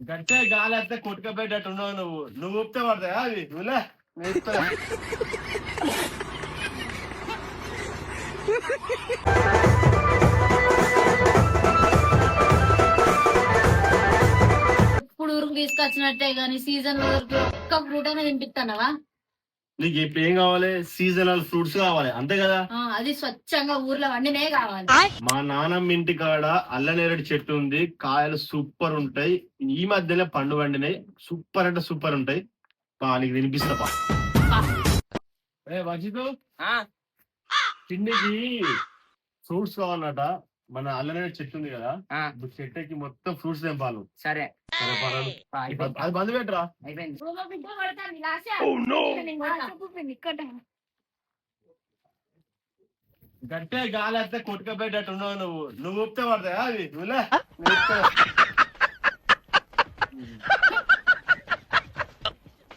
గట్టే గాలి వస్తే కొట్టుకపోయేటట్టు ఉన్నావు నువ్వు. నువ్వు ఊపితే పడతాయా అవి? నువ్వులే ఇప్పుడు ఊరుకు తీసుకొచ్చినట్టే గాని సీజన్ వరకు ఒక్క ఫ్రూట్ అయినా తినిపిస్తానవా నీకు ఇప్పుడు ఏం కావాలి? సీజనల్ ఫ్రూట్స్ కావాలి. అంతే కదా? అది స్వచ్ఛంగా ఊర్లో వండినే కావాలి. మా నాన్నమ్మ ఇంటి కాడ అల్లనేరేడు చెట్టు ఉంది. కాయలు సూపర్ ఉంటాయి. ఈ మధ్యలో పండు వండినాయి. సూపర్ అంటే సూపర్ ఉంటాయి. పా, నీకు తినిపిస్తా పా. వంశితు? తిండికి ఫ్రూట్స్ కావాలన్నట. మన అల్లనేరేడు చెట్టు ఉంది కదా. చెట్టుకి మొత్తం ఫ్రూట్స్ తెంపాలు. సరే. అది బంద్ పెట్టరా? అయిపోయింది. గట్టే గాలి వస్తే కొట్టుకపోయేటట్టు ఉన్నావు నువ్వు. నువ్వు ఊపితే పడతాయా అవి? నువ్వులే.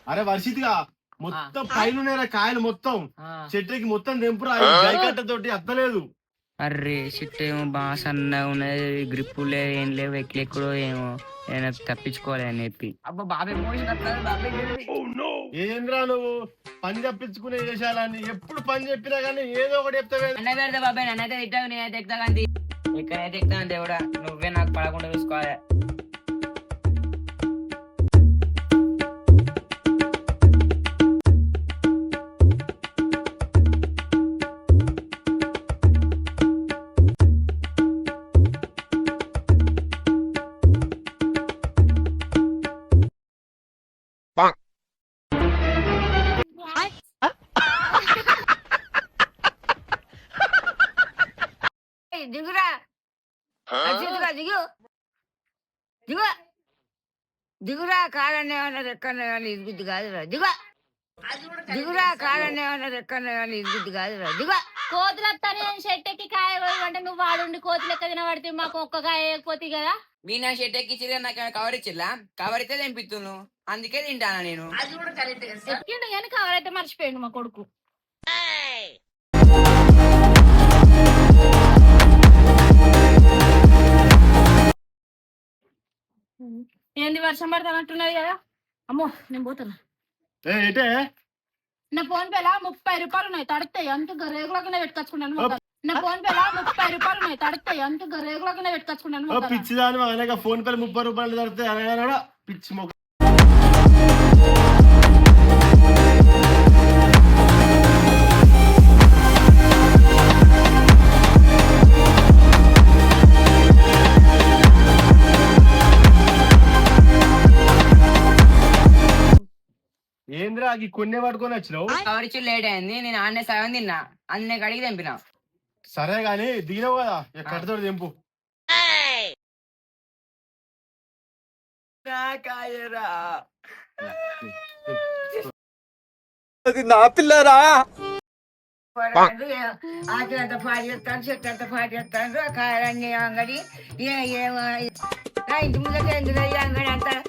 అరే వర్షిత్గా మొత్తం పైన కాయలు మొత్తం. చెట్టుకి మొత్తం తెంపురా తోటి అత్తలేదు. అర్రే షిట్ ఏమో బాగా సన్నగా ఉన్నది గ్రిప్ లేదు ఏం లేవు ఎక్కడెక్కడో ఏమో. నేను తప్పించుకోవాలి అని చెప్పి అబ్బా బాబాయ్ మోషన్ ఏంద్రా నువ్వు? పని తప్పించుకునే చేశాలని. ఎప్పుడు పని చెప్పినా కానీ ఏదో ఒకటి చెప్తావే అన్న పెడితే బాబాయ్ నన్నైతే తిట్టావు నేనైతే ఎక్కుతా కానీ ఎక్కడైతే ఎక్కుతాను దేవుడా నువ్వే నాకు పడకుండా చూసుకోవాలి అర్జెంటుగా దిగు. దిగు. దిగురా కాలనే అన్నది ఎక్కడనే కానీ ఇరుగుద్ది కాదురా. దిగు. దిగురా కాలనే అన్నది ఎక్కడనే కానీ ఇరుగుద్ది కాదురా. దిగు. కోతులు వస్తానే షెట్ ఎక్కి కాయ అంటే నువ్వు వాడుండి కోతులు ఎక్క తినబడితే మాకు ఒక్క కాయ వేయకపోతే కదా? మీ నా షెట్ ఎక్కిచ్చిరా నాకు కవర్ ఇచ్చిల్లా కవర్ ఇస్తే తెంపిత్తును. అందుకే తింటానా నేను? ఎక్కిండు కానీ కవర్ అయితే మర్చిపోయిండు మా కొడుకు. ఏంది వర్షం పడతానట్టున్నది కదా? అమ్మో నేను పోతున్నా. నా ఫోన్ పేలా? ముప్పై రూపాయలు ఉన్నాయి తడతాయి. అంత రేగులకనే పెట్టుకొచ్చుకున్నాను. నా ఫోన్ పేలా? ముప్పై రూపాయలు ఉన్నాయి తడతాయి. అంత రేగులకనే పెట్టుకొచ్చుకున్నాను. పిచ్చిదాని అనగా ఫోన్ పే ముప్పై రూపాయలు తడితే అనగా పిచ్చి మొక్క. ఈ కొన్ని పట్టుకొని వచ్చినావు? లేట్ అయింది. నేను ఆన్నే సగం తిన్నా. అన్నీ కడిగి తెంపిన. సరే గాని దిగినావు కదా ఇక కట్టతోటి తెంపు. ఆకలి అంత పాడు చేస్తాను చెట్టు అంత పాడు చేస్తాను. కాయలన్నీ అంగడి. ఏ- నా ఇంటి ముందర ఎందుకు అంగడి అంతా?